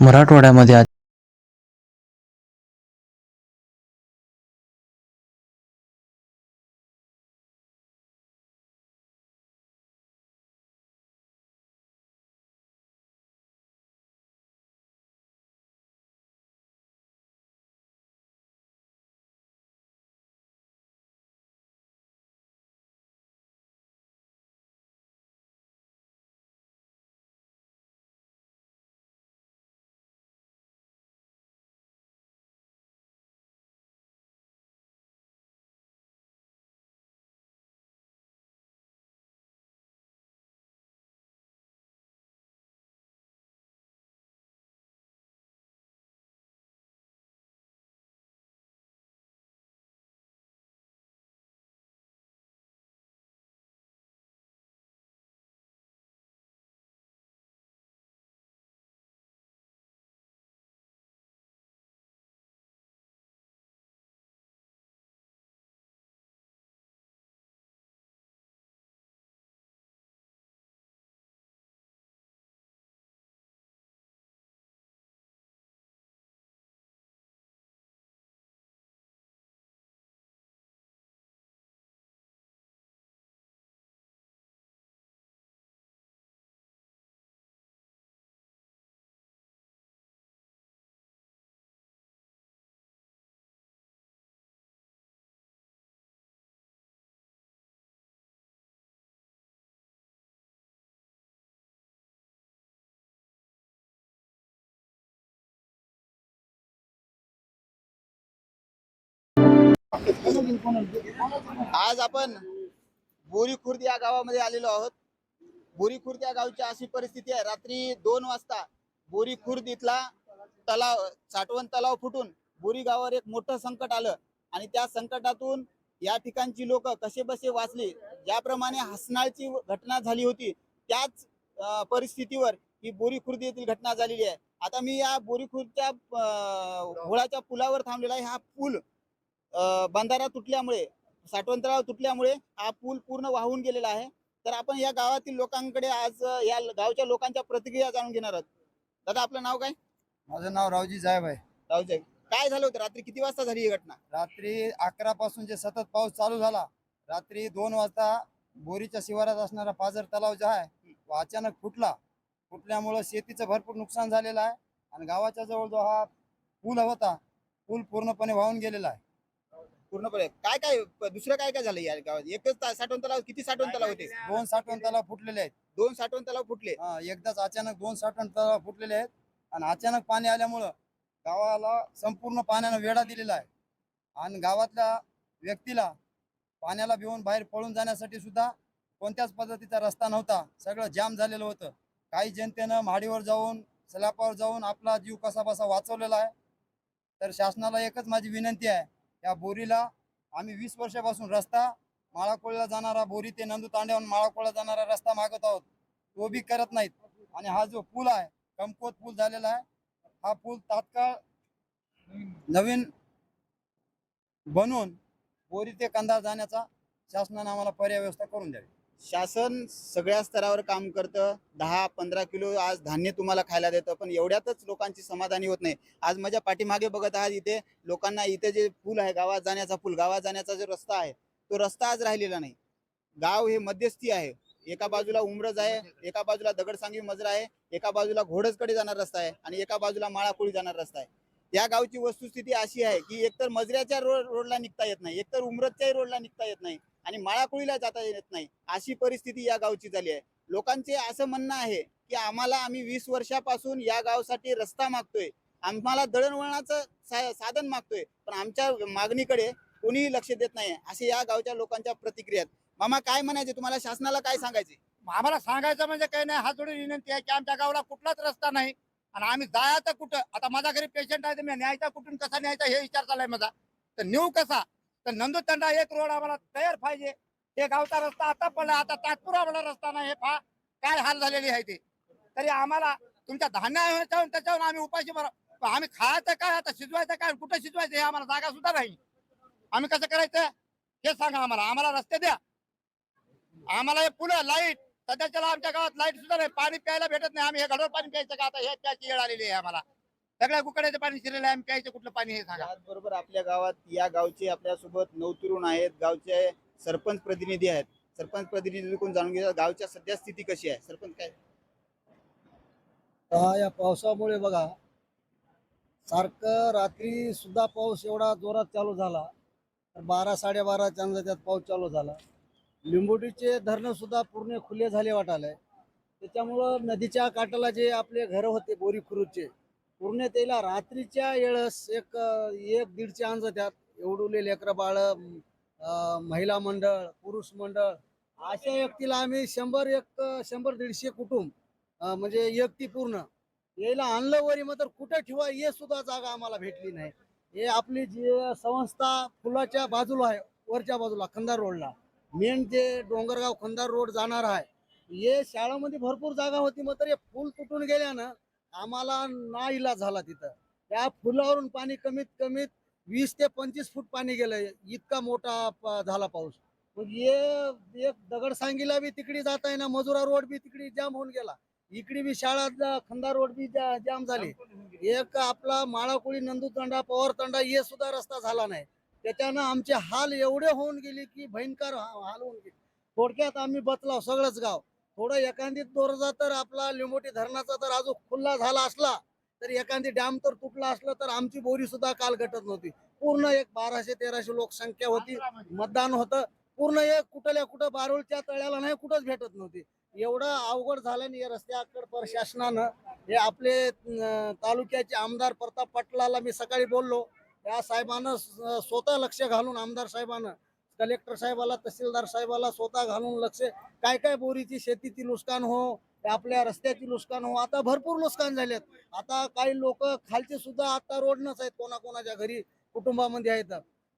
मराठवाड्यामध्ये आज आपण बोरी खुर्द या गावामध्ये आलेलो आहोत. बोरी खुर्द या गावची अशी परिस्थिती आहे. रात्री दोन वाजता बोरी खुर्द इथला तलाव साठवण तलाव फुटून बोरी गावावर एक मोठं संकट आलं. आणि त्या संकटातून या ठिकाणची लोक कसे बसे वाचली ज्याप्रमाणे हसनाळची घटना झाली होती त्याच परिस्थितीवर ही बोरी खुर्द येथील घटना झालेली आहे. आता मी या बोरी खुर्दच्या होळाच्या पुलावर थांबलेला आहे. हा पूल बंधारा तुटल्यामुळे साठवण तलाव तुटल्यामुळे हा पूल पूर्ण वाहून गेलेला आहे. तर आपण या गावातील लोकांकडे आज या गावच्या लोकांच्या प्रतिक्रिया जाणून घेणार आहोत. दादा आपलं नाव काय? माझं नाव रावजी साहेब आहे. रावजय काय झालं होतं? रात्री किती वाजता झाली ही घटना? रात्री अकरा पासून जे सतत पाऊस चालू झाला रात्री दोन वाजता बोरीच्या शिवारात असणारा पाझर तलाव जो आहे तो अचानक फुटला. फुटल्यामुळं शेतीचं भरपूर नुकसान झालेलं आहे आणि गावाच्या जवळ जो हा पूल होता पूल पूर्णपणे वाहून गेलेला आहे. पूर्णपणे. काय काय दुसरं काय काय झालं या गावात? एकच ता- साठवण तलाव किती साठवण तलाव होते दोन साठवण तलाव फुटलेले आहेत. दोन साठवण तलाव फुटले. हा, एकदाच अचानक दोन साठवण तलाव फुटलेले आहेत. आणि अचानक पाणी आल्यामुळं गावाला संपूर्ण पाण्यानं वेढा दिलेला आहे. आणि गावातल्या व्यक्तीला पाण्याला भिवून बाहेर पळून जाण्यासाठी सुद्धा कोणत्याच पद्धतीचा रस्ता नव्हता. सगळं जाम झालेलं होतं. काही जनतेनं महाडीवर जाऊन स्लॅपावर जाऊन आपला जीव कसा बसा वाचवलेला आहे. तर शासनाला एकच माझी विनंती आहे. या बोरीला आम्ही वीस वर्षापासून रस्ता माळाकोळीला जाणारा बोरी ते नंदू तांड्यावरून माळाकोळला जाणारा रस्ता मागत आहोत. तो बी करत नाहीत. आणि हा जो पूल आहे कमकोत पूल झालेला आहे हा पूल तात्काळ नवीन बनवून बोरी ते कंधार जाण्याचा शासनाने आम्हाला पर्याय व्यवस्था करून द्यावी. शासन सगळ्या स्तरावर काम करतं. दहा पंधरा किलो आज धान्य तुम्हाला खायला देतं पण एवढ्यातच लोकांची समाधानी होत नाही. आज माझ्या पाठीमागे बघत आहात इथे लोकांना इथे जे पूल आहे गावात जाण्याचा पूल गावात जाण्याचा जो रस्ता आहे तो रस्ता आज राहिलेला नाही. गाव हे मध्यस्थी आहे. एका बाजूला उमरज आहे एका बाजूला दगडसांगी मजरा आहे एका बाजूला घोडजकडे जाणार रस्ता आहे आणि एका बाजूला माळाकोळी जाणार रस्ता आहे. या गावची वस्तुस्थिती अशी आहे की एकतर मजऱ्याच्या रोड रोडला निघता येत नाही एकतर उमरजच्याही रोडला निघता येत नाही. आणि माळाकुळीला जाता येत नाही. अशी परिस्थिती या गावची झाली आहे. लोकांचे असं म्हणणं आहे की आम्हाला आम्ही वीस वर्षापासून या गावसाठी रस्ता मागतोय. आम्हाला दळणवळणाचं सा- साधन मागतोय. पण आमच्या मागणीकडे कोणीही लक्ष देत नाही. असे या गावच्या लोकांच्या प्रतिक्रिया मामा काय म्हणायचे? तुम्हाला शासनाला काय सांगायचे? आम्हाला सांगायचं म्हणजे काही नाही. हा थोडी विनंती आहे की आमच्या गावाला कुठलाच रस्ता नाही. आणि आम्ही जायचं कुठं? आता माझ्या घरी पेशंट आहे तर मी न्यायचा कुठून कसा न्यायचा हे विचार चाललाय माझा. तर नेऊ कसा? तर नंदुतंडा एक रोड आम्हाला तयार पाहिजे. हे गावचा रस्ता आता पडला आता तात्पूर आम्हाला रस्ता नाही हे पहा. काय हाल झालेली आहे ते. तरी आम्हाला तुमच्या धान्य त्याच्यावर आम्ही उपाशी बरं आम्ही खायचं काय आता शिजवायचं काय कुठं शिजवायचं हे आम्हाला जागा सुद्धा नाही. आम्ही कसं करायचं? हे सांगा आम्हाला. आम्हाला रस्ते द्या. आम्हाला हे पुलं लाइट. सध्याच्याला आमच्या गावात लाइट सुद्धा नाही. पाणी प्यायला भेटत नाही. आम्ही हे घडवर पाणी प्यायचं का? आता हे त्याची वेळ आलेली आहे आम्हाला. सगळ्या कुकड्याचं पाणी शिरलेलं आहे आम्ही प्यायचं कुठलं पाणी हे सांगा. त्याचबरोबर आपल्या गावात या गावचे आपल्यासोबत नऊ तरुण आहेत गावचे सरपंच प्रतिनिधी आहेत. सरपंच प्रतिनिधी कोण जाणून घ्या गावच्या सध्या स्थिती कशी आहे? सरपंच काय? हा या पावसामुळे बघा सारखं रात्री सुद्धा पाऊस एवढा जोरात चालू झाला तर बारा साडेबाराच्या अंदाजात त्यात पाऊस चालू झाला. लिंबोटीचे धरणं सुद्धा पूर्ण खुले झाले वाटाले त्याच्यामुळं नदीच्या काठाला जे आपले घरं होते बोरी खुरूचे पूर्ण त्याला रात्रीच्या वेळेस एक एक दीडचे अंज त्यात एवढुले लेकरं बाळ महिला मंडळ पुरुष मंडळ अशा व्यक्तीला आम्ही शंभर एक शंभर दीडशे कुटुंब म्हणजे व्यक्ती पूर्ण यायला आणलं वरी मग तर कुठं ठेवा हे सुद्धा जागा आम्हाला भेटली नाही. हे आपली जी संस्था फुलाच्या बाजूला आहे वरच्या बाजूला खंदार रोडला मेन जे डोंगरगाव खंदार रोड जाणार आहे हे शाळेमध्ये भरपूर जागा होती मग तर हे फुल तुटून गेल्यानं आम्हाला ना इलाज झाला तिथं. त्या फुलावरून पाणी कमीत कमीत वीस ते पंचवीस फूट पाणी गेलं इतका मोठा झाला पाऊस. मग एक दगड सांगीला बी तिकडे जाता ना मजुरा रोड बी तिकडे जाम होऊन गेला. इकडे बी शाळा खंदा रोड बी जा- जाम झाली. एक आपला माळाकुळी नंदू तंडा पवार तंडा हे सुद्धा रस्ता झाला नाही. त्याच्यानं आमचे हाल एवढे होऊन गेले की भयंकर हाल होऊन गेले. थोडक्यात आम्ही बतलाव सगळंच गाव. थोडं एखादी दोरजा तर आपला लिंबोटी धरणाचा तर अजून खुल्ला झाला असला तर एखादी डॅम तर तुटला असलं तर आमची बोरी सुद्धा काल घटत नव्हती. पूर्ण एक बाराशे तेराशे लोकसंख्या होती मतदान होतं. पूर्ण एक कुठल्या कुठं बारूळच्या तळ्याला नाही कुठंच भेटत नव्हती. एवढं अवघड झाल्याने या रस्त्याकड प्रशासनानं हे आपले तालुक्याचे आमदार प्रताप पाटलाला मी सकाळी बोललो. त्या साहेबानं स्वतः लक्ष घालून आमदार साहेबानं कलेक्टर साहेबाला तहसीलदार साहेबाला स्वतः घालून लक्ष काय काय बोरीची शेतीची नुकसान हो आपल्या रस्त्याची नुकसान हो आता भरपूर नुकसान झालेत. आता काही लोक खालचे सुद्धा आता रोडनच आहेत कोणाकोणाच्या घरी कुटुंबामध्ये आहेत.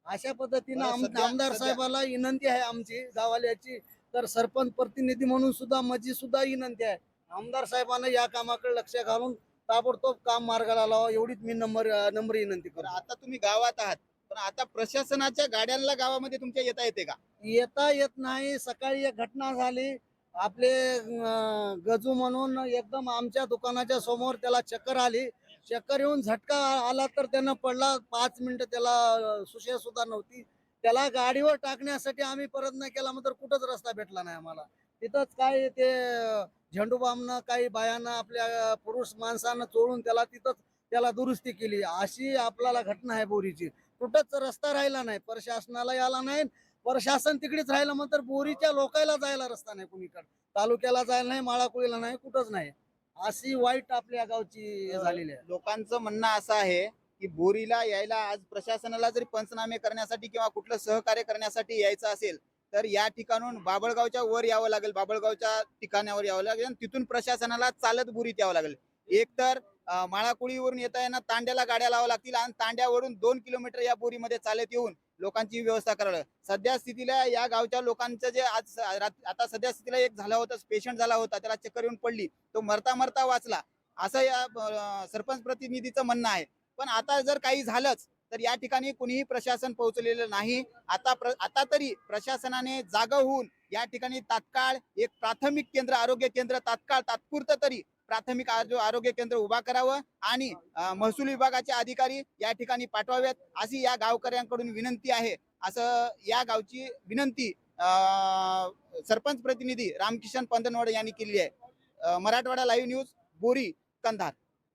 अशा पद्धतीनं आमदार साहेबाला विनंती आहे आमची गावाल्याची तर सरपंच प्रतिनिधी म्हणून सुद्धा माझी सुद्धा विनंती आहे. आमदार साहेबांना या कामाकडे लक्ष घालून ताबडतोब काम मार्गाला लावा एवढीच मी नंबर नंबर विनंती करतो. आता तुम्ही गावात आहात. आता प्रशासनाच्या गाड्यांना गावामध्ये तुमच्या येता येते का? येता येत नाही. सकाळी एक घटना झाली. आपले अं, गजू म्हणून एकदम आमच्या दुकानाच्या समोर त्याला चक्कर आली. चक्कर येऊन झटका आला तर त्यानं पडला. पाच मिनिटं त्याला अं, सुशेष सुद्धा नव्हती. त्याला गाडीवर टाकण्यासाठी आम्ही प्रयत्न केला. मग तर कुठंच रस्ता भेटला नाही आम्हाला. तिथंच काय ते अं, झेंडूबामनं काही बायानं आपल्या अं, पुरुष माणसानं चोळून त्याला तिथंच त्याला दुरुस्ती केली. अशी आपल्याला घटना आहे बोरीची. कुठंच रस्ता राहिला नाही. प्रशासनाला याला नाही. प्रशासन तिकडेच राहिलं मग तर बोरीच्या लोकायला जायला रस्ता नाही कुणीकडे. तालुक्याला जायला नाही माळाकुळीला नाही कुठंच नाही. अशी वाईट आपल्या गावची झालेली आहे. लोकांचं म्हणणं असं आहे की बोरीला यायला आज प्रशासनाला जरी पंचनामे करण्यासाठी किंवा कुठलं सहकार्य करण्यासाठी यायचं असेल तर या ठिकाणून बाबळगावच्या वर यावं लागेल. बाबळगावच्या ठिकाणावर यावं लागेल आणि तिथून प्रशासनाला चालत बोरीत यावं लागेल. एक तर अं, माळाकुळीवरून येता येणार तांड्याला गाड्या लावा लागतील आणि तांड्यावरून दोन किलोमीटर या बोरीमध्ये चालत येऊन लोकांची व्यवस्था करायला सध्या स्थितीला या गावच्या लोकांचं जे आज आता सध्या स्थितीला एक झाला होता पेशंट झाला होता त्याला चक्कर येऊन पडली. तो मरता मरता वाचला. असं या सरपंच प्रतिनिधीचं म्हणणं आहे. पण आता जर काही झालंच तर या ठिकाणी कुणीही प्रशासन पोहोचलेलं नाही. आता प्र, आता तरी प्रशासनाने जागा होऊन या ठिकाणी तात्काळ एक प्राथमिक केंद्र आरोग्य केंद्र तात्काळ तात्पुरतं तरी प्राथमिक आरोग्य केंद्र उभा करावं आणि महसूल विभागाचे अधिकारी या ठिकाणी पाठवावेत अशी या गावकऱ्यांकडून विनंती आहे. असं या गावची विनंती अं, सरपंच प्रतिनिधी रामकिशन पंधनवड यांनी केली आहे. Marathwada live news Bori Kandhar.